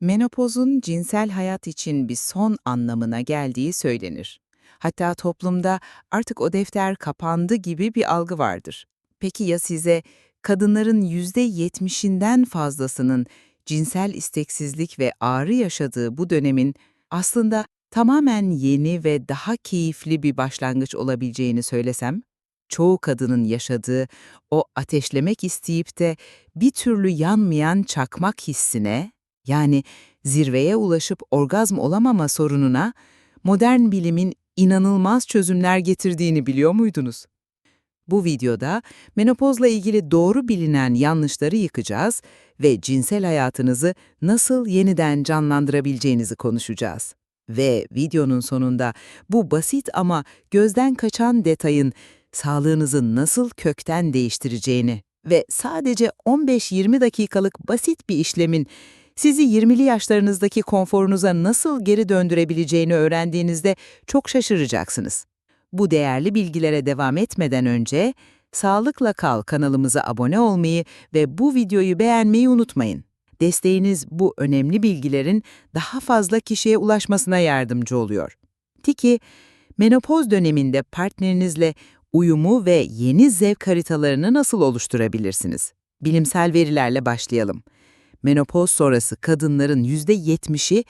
Menopozun cinsel hayat için bir son anlamına geldiği söylenir. Hatta toplumda artık o defter kapandı gibi bir algı vardır. Peki ya size kadınların %70'inden fazlasının cinsel isteksizlik ve ağrı yaşadığı bu dönemin aslında tamamen yeni ve daha keyifli bir başlangıç olabileceğini söylesem? Çoğu kadının yaşadığı o ateşlemek isteyip de bir türlü yanmayan çakmak hissine, yani zirveye ulaşıp orgazm olamama sorununa modern bilimin inanılmaz çözümler getirdiğini biliyor muydunuz? Bu videoda menopozla ilgili doğru bilinen yanlışları yıkacağız ve cinsel hayatınızı nasıl yeniden canlandırabileceğinizi konuşacağız. Ve videonun sonunda bu basit ama gözden kaçan detayın sağlığınızı nasıl kökten değiştireceğini ve sadece 15-20 dakikalık basit bir işlemin sizi 20'li yaşlarınızdaki konforunuza nasıl geri döndürebileceğini öğrendiğinizde çok şaşıracaksınız. Bu değerli bilgilere devam etmeden önce Sağlıkla Kal kanalımıza abone olmayı ve bu videoyu beğenmeyi unutmayın. Desteğiniz bu önemli bilgilerin daha fazla kişiye ulaşmasına yardımcı oluyor. Tiki, menopoz döneminde partnerinizle uyumu ve yeni zevk haritalarını nasıl oluşturabilirsiniz? Bilimsel verilerle başlayalım. Menopoz sonrası kadınların %70'i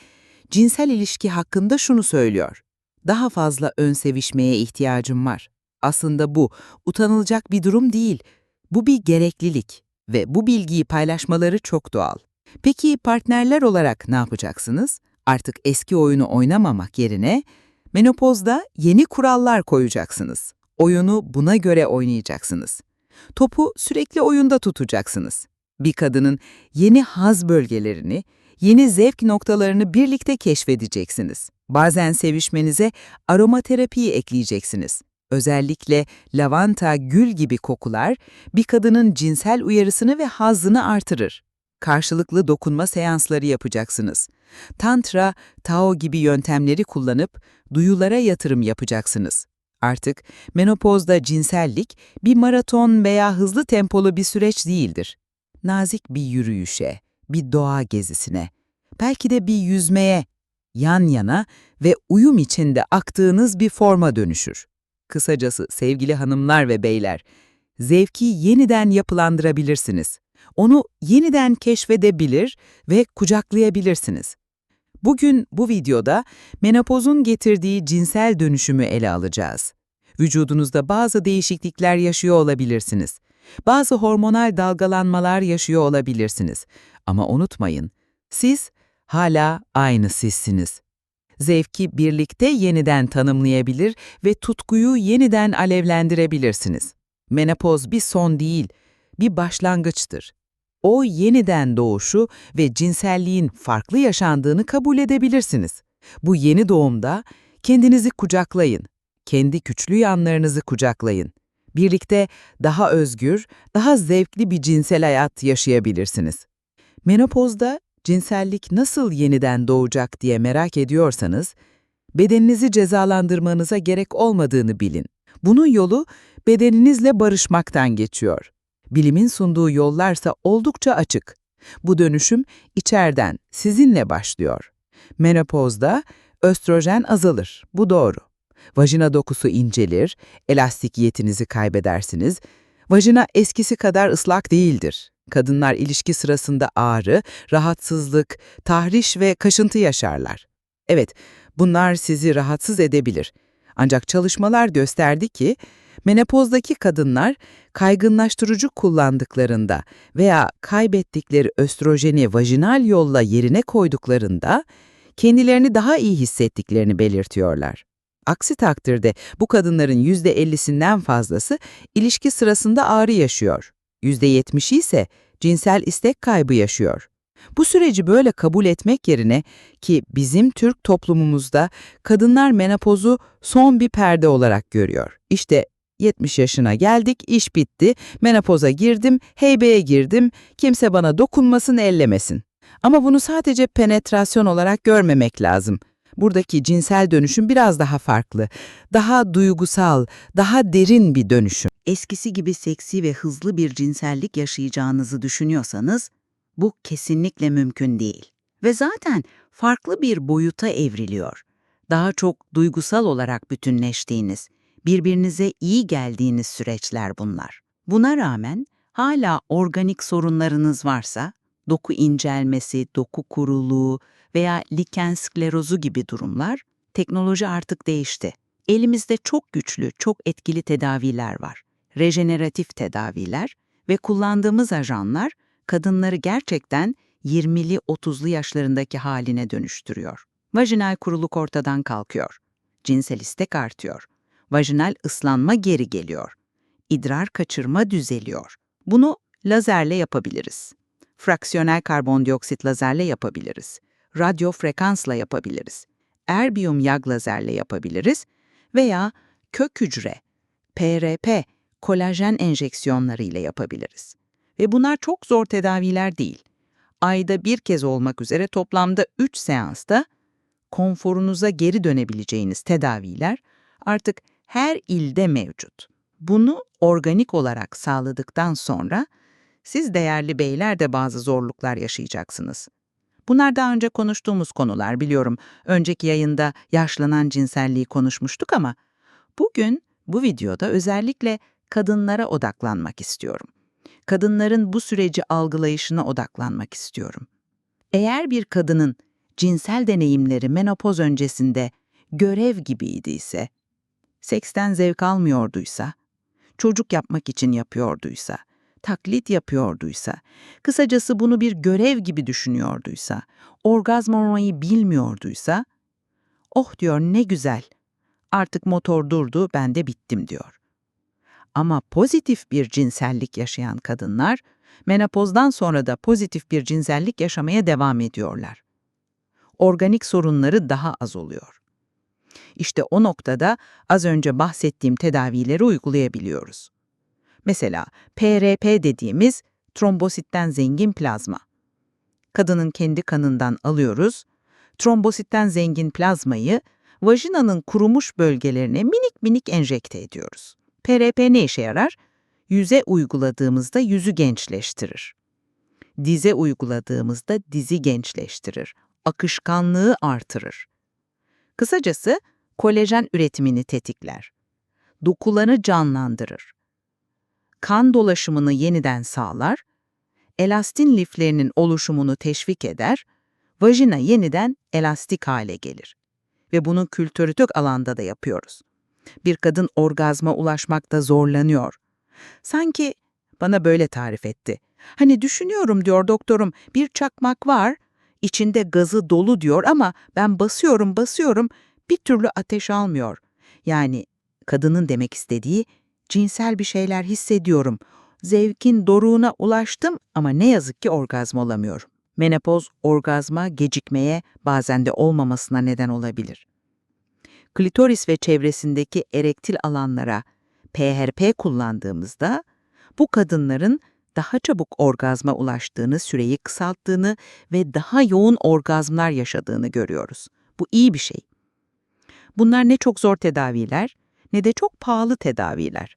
cinsel ilişki hakkında şunu söylüyor. Daha fazla ön sevişmeye ihtiyacım var. Aslında bu utanılacak bir durum değil. Bu bir gereklilik ve bu bilgiyi paylaşmaları çok doğal. Peki partnerler olarak ne yapacaksınız? Artık eski oyunu oynamamak yerine menopozda yeni kurallar koyacaksınız. Oyunu buna göre oynayacaksınız. Topu sürekli oyunda tutacaksınız. Bir kadının yeni haz bölgelerini, yeni zevk noktalarını birlikte keşfedeceksiniz. Bazen sevişmenize aromaterapiyi ekleyeceksiniz. Özellikle lavanta, gül gibi kokular bir kadının cinsel uyarısını ve hazzını artırır. Karşılıklı dokunma seansları yapacaksınız. Tantra, Tao gibi yöntemleri kullanıp duyulara yatırım yapacaksınız. Artık menopozda cinsellik bir maraton veya hızlı tempolu bir süreç değildir. Nazik bir yürüyüşe, bir doğa gezisine, belki de bir yüzmeye, yan yana ve uyum içinde aktığınız bir forma dönüşür. Kısacası sevgili hanımlar ve beyler, zevki yeniden yapılandırabilirsiniz. Onu yeniden keşfedebilir ve kucaklayabilirsiniz. Bugün bu videoda menopozun getirdiği cinsel dönüşümü ele alacağız. Vücudunuzda bazı değişiklikler yaşıyor olabilirsiniz. Bazı hormonal dalgalanmalar yaşıyor olabilirsiniz. Ama unutmayın, siz hala aynı sizsiniz. Zevki birlikte yeniden tanımlayabilir ve tutkuyu yeniden alevlendirebilirsiniz. Menopoz bir son değil, bir başlangıçtır. O yeniden doğuşu ve cinselliğin farklı yaşandığını kabul edebilirsiniz. Bu yeni doğumda kendinizi kucaklayın, kendi güçlü yanlarınızı kucaklayın. Birlikte daha özgür, daha zevkli bir cinsel hayat yaşayabilirsiniz. Menopozda cinsellik nasıl yeniden doğacak diye merak ediyorsanız, bedeninizi cezalandırmanıza gerek olmadığını bilin. Bunun yolu bedeninizle barışmaktan geçiyor. Bilimin sunduğu yollarsa oldukça açık. Bu dönüşüm içeriden, sizinle başlıyor. Menopozda östrojen azalır, bu doğru. Vajina dokusu incelir, elastikiyetinizi kaybedersiniz. Vajina eskisi kadar ıslak değildir. Kadınlar ilişki sırasında ağrı, rahatsızlık, tahriş ve kaşıntı yaşarlar. Evet, bunlar sizi rahatsız edebilir. Ancak çalışmalar gösterdi ki, menopozdaki kadınlar kaygınlaştırıcı kullandıklarında veya kaybettikleri östrojeni vajinal yolla yerine koyduklarında kendilerini daha iyi hissettiklerini belirtiyorlar. Aksi takdirde bu kadınların %50'sinden fazlası ilişki sırasında ağrı yaşıyor. %70'i ise cinsel istek kaybı yaşıyor. Bu süreci böyle kabul etmek yerine ki bizim Türk toplumumuzda kadınlar menopozu son bir perde olarak görüyor. İşte 70 yaşına geldik, iş bitti, menopoza girdim, heybeye girdim, kimse bana dokunmasın, ellemesin. Ama bunu sadece penetrasyon olarak görmemek lazım. Buradaki cinsel dönüşüm biraz daha farklı, daha duygusal, daha derin bir dönüşüm. eskisi gibi seksi ve hızlı bir cinsellik yaşayacağınızı düşünüyorsanız, bu kesinlikle mümkün değil. Ve zaten farklı bir boyuta evriliyor. Daha çok duygusal olarak bütünleştiğiniz, birbirinize iyi geldiğiniz süreçler bunlar. Buna rağmen hala organik sorunlarınız varsa, doku incelmesi, doku kuruluğu veya liken sklerozu gibi durumlar, teknoloji artık değişti. Elimizde çok güçlü, çok etkili tedaviler var. Rejeneratif tedaviler ve kullandığımız ajanlar kadınları gerçekten 20'li 30'lu yaşlarındaki haline dönüştürüyor. Vajinal kuruluk ortadan kalkıyor. Cinsel istek artıyor. Vajinal ıslanma geri geliyor. İdrar kaçırma düzeliyor. Bunu lazerle yapabiliriz. Fraksiyonel karbondioksit lazerle yapabiliriz. Radyo frekansla yapabiliriz. Erbiyum yag lazerle yapabiliriz veya kök hücre, PRP, kolajen enjeksiyonları ile yapabiliriz. Ve bunlar çok zor tedaviler değil. Ayda bir kez olmak üzere toplamda 3 seansta konforunuza geri dönebileceğiniz tedaviler artık her ilde mevcut. Bunu organik olarak sağladıktan sonra siz değerli beyler de bazı zorluklar yaşayacaksınız. Bunlar daha önce konuştuğumuz konular biliyorum. Önceki yayında yaşlanan cinselliği konuşmuştuk ama bugün bu videoda özellikle kadınlara odaklanmak istiyorum. Kadınların bu süreci algılayışına odaklanmak istiyorum. Eğer bir kadının cinsel deneyimleri menopoz öncesinde görev gibiydiyse, seksten zevk almıyorduysa, çocuk yapmak için yapıyorduysa, taklit yapıyorduysa, kısacası bunu bir görev gibi düşünüyorduysa, orgazm olmayı bilmiyorduysa, oh diyor ne güzel, artık motor durdu ben de bittim diyor. Ama pozitif bir cinsellik yaşayan kadınlar, menopozdan sonra da pozitif bir cinsellik yaşamaya devam ediyorlar. Organik sorunları daha az oluyor. İşte o noktada az önce bahsettiğim tedavileri uygulayabiliyoruz. Mesela PRP dediğimiz trombositten zengin plazma. Kadının kendi kanından alıyoruz, trombositten zengin plazmayı vajinanın kurumuş bölgelerine minik minik enjekte ediyoruz. PRP ne işe yarar? Yüze uyguladığımızda yüzü gençleştirir. Dize uyguladığımızda dizi gençleştirir. Akışkanlığı artırır. Kısacası kolajen üretimini tetikler. Dokuları canlandırır. Kan dolaşımını yeniden sağlar, elastin liflerinin oluşumunu teşvik eder, vajina yeniden elastik hale gelir. Ve bunu kültürtük alanda da yapıyoruz bir kadın orgazma ulaşmakta zorlanıyor. Sanki bana böyle tarif etti. Hani düşünüyorum diyor doktorum, bir çakmak var, içinde gazı dolu diyor ama ben basıyorum basıyorum, bir türlü ateş almıyor. Yani kadının demek istediği cinsel bir şeyler hissediyorum. Zevkin doruğuna ulaştım ama ne yazık ki orgazm olamıyorum. Menopoz orgazma gecikmeye bazen de olmamasına neden olabilir klitoris ve çevresindeki erektil alanlara PRP kullandığımızda bu kadınların daha çabuk orgazma ulaştığını, süreyi kısalttığını ve daha yoğun orgazmlar yaşadığını görüyoruz. Bu iyi bir şey. Bunlar ne çok zor tedaviler ne de çok pahalı tedaviler.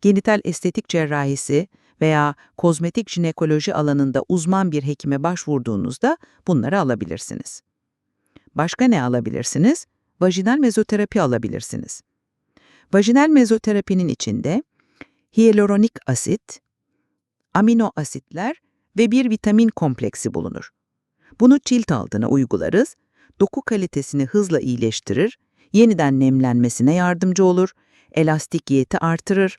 Genital estetik cerrahisi veya kozmetik jinekoloji alanında uzman bir hekime başvurduğunuzda bunları alabilirsiniz. Başka ne alabilirsiniz? vajinal mezoterapi alabilirsiniz. Vajinal mezoterapinin içinde hyaluronik asit, amino asitler ve bir vitamin kompleksi bulunur. Bunu cilt altına uygularız, doku kalitesini hızla iyileştirir, yeniden nemlenmesine yardımcı olur, elastikiyeti artırır.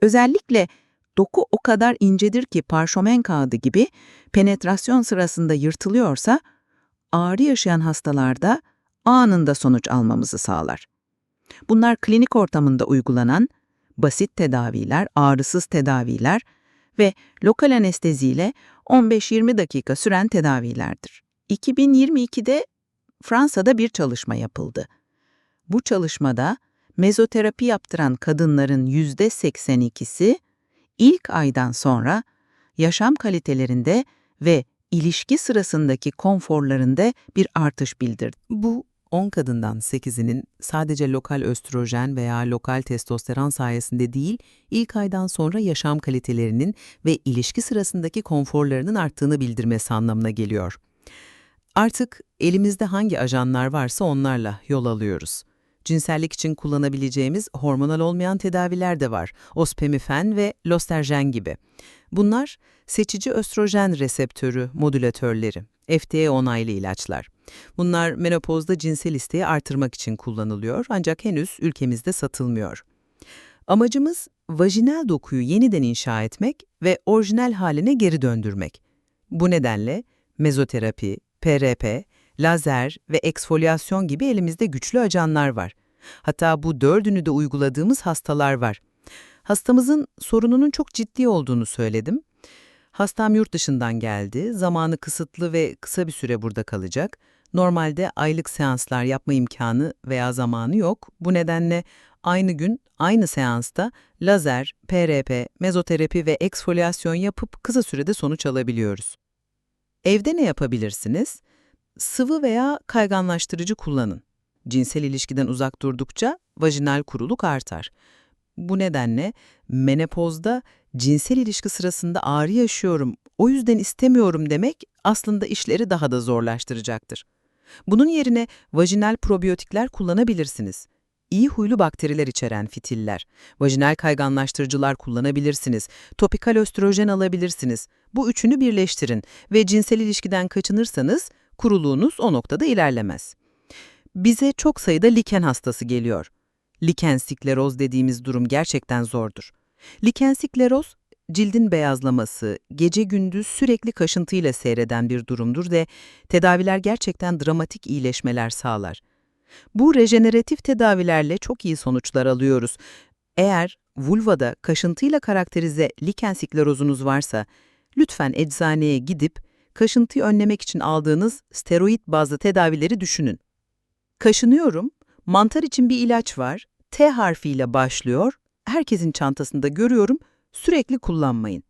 Özellikle doku o kadar incedir ki parşömen kağıdı gibi penetrasyon sırasında yırtılıyorsa, ağrı yaşayan hastalarda anında sonuç almamızı sağlar. Bunlar klinik ortamında uygulanan basit tedaviler, ağrısız tedaviler ve lokal anesteziyle 15-20 dakika süren tedavilerdir. 2022'de Fransa'da bir çalışma yapıldı. Bu çalışmada mezoterapi yaptıran kadınların %82'si ilk aydan sonra yaşam kalitelerinde ve ilişki sırasındaki konforlarında bir artış bildirdi. Bu 10 kadından 8'inin sadece lokal östrojen veya lokal testosteron sayesinde değil, ilk aydan sonra yaşam kalitelerinin ve ilişki sırasındaki konforlarının arttığını bildirmesi anlamına geliyor. Artık elimizde hangi ajanlar varsa onlarla yol alıyoruz. Cinsellik için kullanabileceğimiz hormonal olmayan tedaviler de var. Ospemifen ve Losterjen gibi. Bunlar seçici östrojen reseptörü modülatörleri, FDA onaylı ilaçlar. Bunlar menopozda cinsel isteği artırmak için kullanılıyor ancak henüz ülkemizde satılmıyor. Amacımız vajinal dokuyu yeniden inşa etmek ve orijinal haline geri döndürmek. Bu nedenle mezoterapi, PRP, lazer ve eksfolyasyon gibi elimizde güçlü ajanlar var. Hatta bu dördünü de uyguladığımız hastalar var. Hastamızın sorununun çok ciddi olduğunu söyledim. Hastam yurt dışından geldi, zamanı kısıtlı ve kısa bir süre burada kalacak. Normalde aylık seanslar yapma imkanı veya zamanı yok. Bu nedenle aynı gün, aynı seansta lazer, PRP, mezoterapi ve eksfolyasyon yapıp kısa sürede sonuç alabiliyoruz. Evde ne yapabilirsiniz? Sıvı veya kayganlaştırıcı kullanın. Cinsel ilişkiden uzak durdukça vajinal kuruluk artar. Bu nedenle menopozda cinsel ilişki sırasında ağrı yaşıyorum, o yüzden istemiyorum demek aslında işleri daha da zorlaştıracaktır. Bunun yerine vajinal probiyotikler kullanabilirsiniz. İyi huylu bakteriler içeren fitiller, vajinal kayganlaştırıcılar kullanabilirsiniz, topikal östrojen alabilirsiniz. Bu üçünü birleştirin ve cinsel ilişkiden kaçınırsanız kuruluğunuz o noktada ilerlemez. Bize çok sayıda liken hastası geliyor. Liken skleroz dediğimiz durum gerçekten zordur. Liken skleroz, cildin beyazlaması, gece gündüz sürekli kaşıntıyla seyreden bir durumdur ve tedaviler gerçekten dramatik iyileşmeler sağlar. Bu rejeneratif tedavilerle çok iyi sonuçlar alıyoruz. Eğer vulvada kaşıntıyla karakterize liken sklerozunuz varsa, lütfen eczaneye gidip kaşıntıyı önlemek için aldığınız steroid bazlı tedavileri düşünün. Kaşınıyorum, mantar için bir ilaç var, T harfiyle başlıyor, herkesin çantasında görüyorum, sürekli kullanmayın.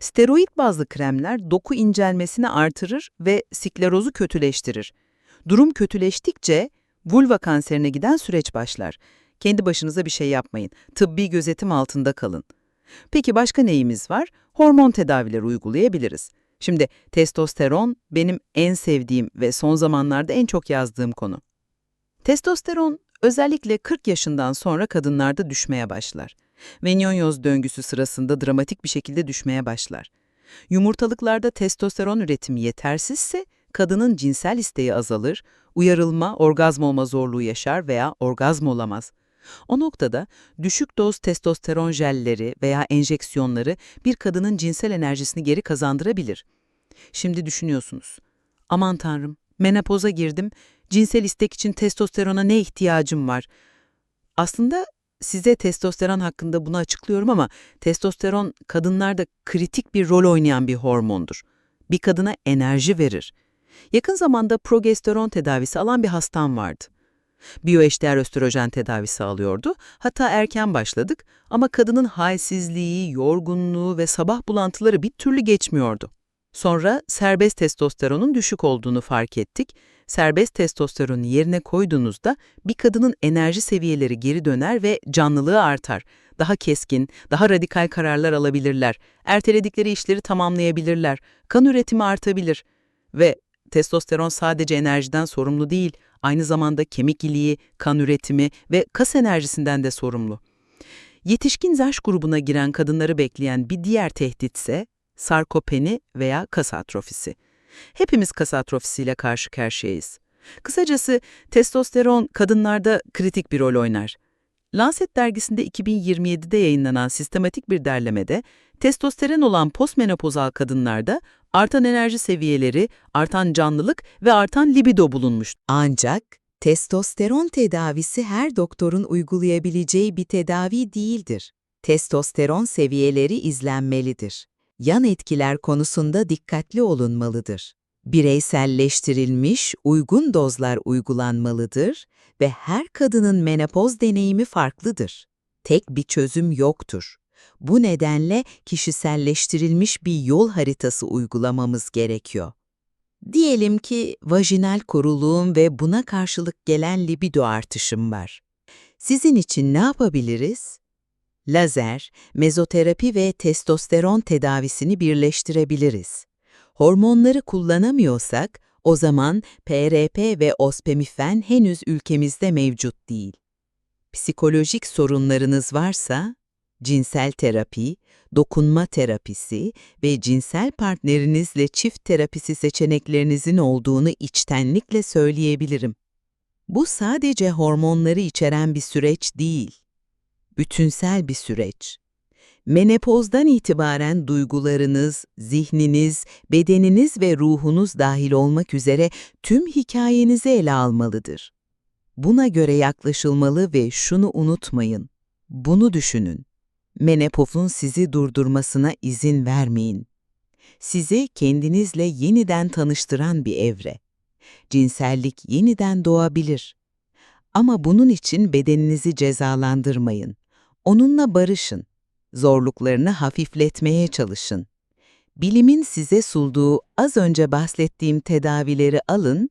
Steroid bazlı kremler doku incelmesini artırır ve sklerozu kötüleştirir. Durum kötüleştikçe vulva kanserine giden süreç başlar. Kendi başınıza bir şey yapmayın, tıbbi gözetim altında kalın. Peki başka neyimiz var? Hormon tedavileri uygulayabiliriz. Şimdi testosteron benim en sevdiğim ve son zamanlarda en çok yazdığım konu. Testosteron özellikle 40 yaşından sonra kadınlarda düşmeye başlar. Venyonyoz döngüsü sırasında dramatik bir şekilde düşmeye başlar. Yumurtalıklarda testosteron üretimi yetersizse kadının cinsel isteği azalır, uyarılma, orgazm olma zorluğu yaşar veya orgazm olamaz. O noktada düşük doz testosteron jelleri veya enjeksiyonları bir kadının cinsel enerjisini geri kazandırabilir. Şimdi düşünüyorsunuz. Aman tanrım, menopoza girdim, cinsel istek için testosterona ne ihtiyacım var? Aslında size testosteron hakkında bunu açıklıyorum ama testosteron kadınlarda kritik bir rol oynayan bir hormondur. Bir kadına enerji verir. Yakın zamanda progesteron tedavisi alan bir hastam vardı. Biyoeşdeğer östrojen tedavisi alıyordu. Hatta erken başladık ama kadının halsizliği, yorgunluğu ve sabah bulantıları bir türlü geçmiyordu. Sonra serbest testosteronun düşük olduğunu fark ettik. Serbest testosteronu yerine koyduğunuzda bir kadının enerji seviyeleri geri döner ve canlılığı artar. Daha keskin, daha radikal kararlar alabilirler. Erteledikleri işleri tamamlayabilirler. Kan üretimi artabilir. Ve testosteron sadece enerjiden sorumlu değil, aynı zamanda kemik iliği, kan üretimi ve kas enerjisinden de sorumlu. Yetişkin yaş grubuna giren kadınları bekleyen bir diğer tehditse sarkopeni veya kas atrofisi. Hepimiz kas atrofisiyle karşı karşıyayız. Kısacası testosteron kadınlarda kritik bir rol oynar. Lancet dergisinde 2027'de yayınlanan sistematik bir derlemede testosteron olan postmenopozal kadınlarda artan enerji seviyeleri, artan canlılık ve artan libido bulunmuş. Ancak testosteron tedavisi her doktorun uygulayabileceği bir tedavi değildir. Testosteron seviyeleri izlenmelidir. Yan etkiler konusunda dikkatli olunmalıdır. Bireyselleştirilmiş uygun dozlar uygulanmalıdır ve her kadının menopoz deneyimi farklıdır. Tek bir çözüm yoktur. Bu nedenle kişiselleştirilmiş bir yol haritası uygulamamız gerekiyor. Diyelim ki vajinal kuruluğum ve buna karşılık gelen libido artışım var. Sizin için ne yapabiliriz? Lazer, mezoterapi ve testosteron tedavisini birleştirebiliriz. Hormonları kullanamıyorsak O zaman PRP ve ospemifen henüz ülkemizde mevcut değil. Psikolojik sorunlarınız varsa, cinsel terapi, dokunma terapisi ve cinsel partnerinizle çift terapisi seçeneklerinizin olduğunu içtenlikle söyleyebilirim. Bu sadece hormonları içeren bir süreç değil, bütünsel bir süreç. Menopozdan itibaren duygularınız, zihniniz, bedeniniz ve ruhunuz dahil olmak üzere tüm hikayenizi ele almalıdır. Buna göre yaklaşılmalı ve şunu unutmayın, bunu düşünün. Menopozun sizi durdurmasına izin vermeyin. Sizi kendinizle yeniden tanıştıran bir evre. Cinsellik yeniden doğabilir. Ama bunun için bedeninizi cezalandırmayın. Onunla barışın. Zorluklarını hafifletmeye çalışın. Bilimin size sunduğu az önce bahsettiğim tedavileri alın,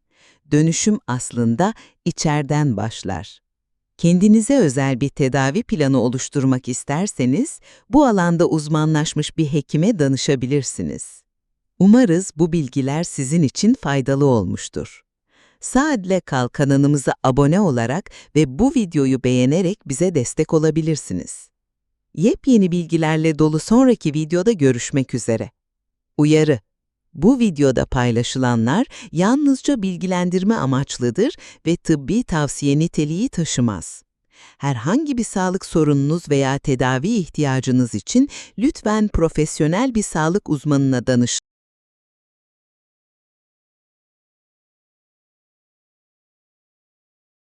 dönüşüm aslında içerden başlar. Kendinize özel bir tedavi planı oluşturmak isterseniz, bu alanda uzmanlaşmış bir hekime danışabilirsiniz. Umarız bu bilgiler sizin için faydalı olmuştur. Saadle Kal kanalımıza abone olarak ve bu videoyu beğenerek bize destek olabilirsiniz. Yepyeni bilgilerle dolu sonraki videoda görüşmek üzere. Uyarı bu videoda paylaşılanlar yalnızca bilgilendirme amaçlıdır ve tıbbi tavsiye niteliği taşımaz. Herhangi bir sağlık sorununuz veya tedavi ihtiyacınız için lütfen profesyonel bir sağlık uzmanına danışın.